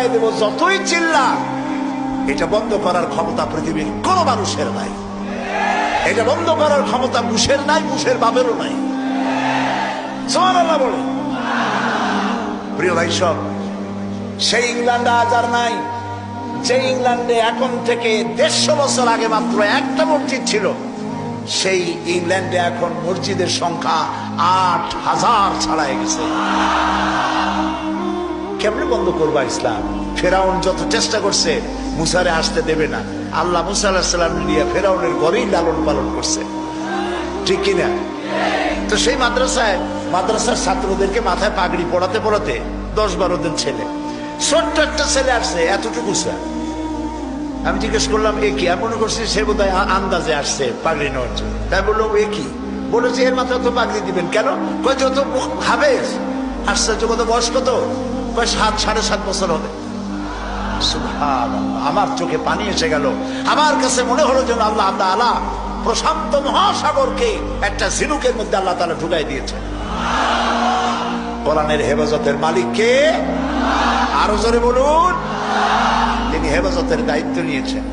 বুঝাই দেব যতই চিল্লা এটা বন্ধ করার ক্ষমতা পৃথিবীর কোন মানুষের নাই। এটা বন্ধ করার ক্ষমতা মুষের নাই, মুষের বাবেরও নাই। বলে। প্রিয় ভাই সব, সেই ইংল্যান্ড আজ আর নাই। যে ইংল্যান্ডে এখন থেকে দেড়শো বছর আগে মাত্র একটা মসজিদ ছিল, সেই ইংল্যান্ডে এখন মসজিদের সংখ্যা আট হাজার ছাড়াই গেছে। কেমনে বন্ধ করবা ইসলাম? ফেরাউন যত চেষ্টা করছে, মুসারে আসতে দেবে না। আল্লাহ মুসা নিয়ে ফেরাউনের ঘরেই লালন পালন করছে। ঠিক কিনা? তো সেই মাদ্রাসায়, মাদ্রাসার ছাত্রদেরকে মাথায় পাগড়ি পড়াতে পড়াতে দশ বারো দিন ছেলে। ছোট্ট একটা ছেলে আসছে, এতটুকু স্যার। আমি জিজ্ঞেস করলাম, এ কি? আমি মনে করছি সে বোধ হয় আন্দাজে আসছে পাগড়ি নেওয়ার জন্য। তাই বলল, এ কি? বলেছে, এর মাথায় তো পাগড়ি দিবেন কেন? কয়, যত হাবেজ আশ্চর্য কত বয়স কত? কয় সাত, সাড়ে সাত বছর হবে। আমার চোখে পানি এসে গেল। আমার কাছে মনে হলো যেন আল্লাহ আল্লাহ প্রশান্ত মহাসাগরকে একটা ঝিনুকের মধ্যে আল্লাহ তালা ঢুকাই দিয়েছে। কোরআনের হেফাজতের মালিককে আরও জোরে বলুন। তিনি হেফাজতের দায়িত্ব নিয়েছেন।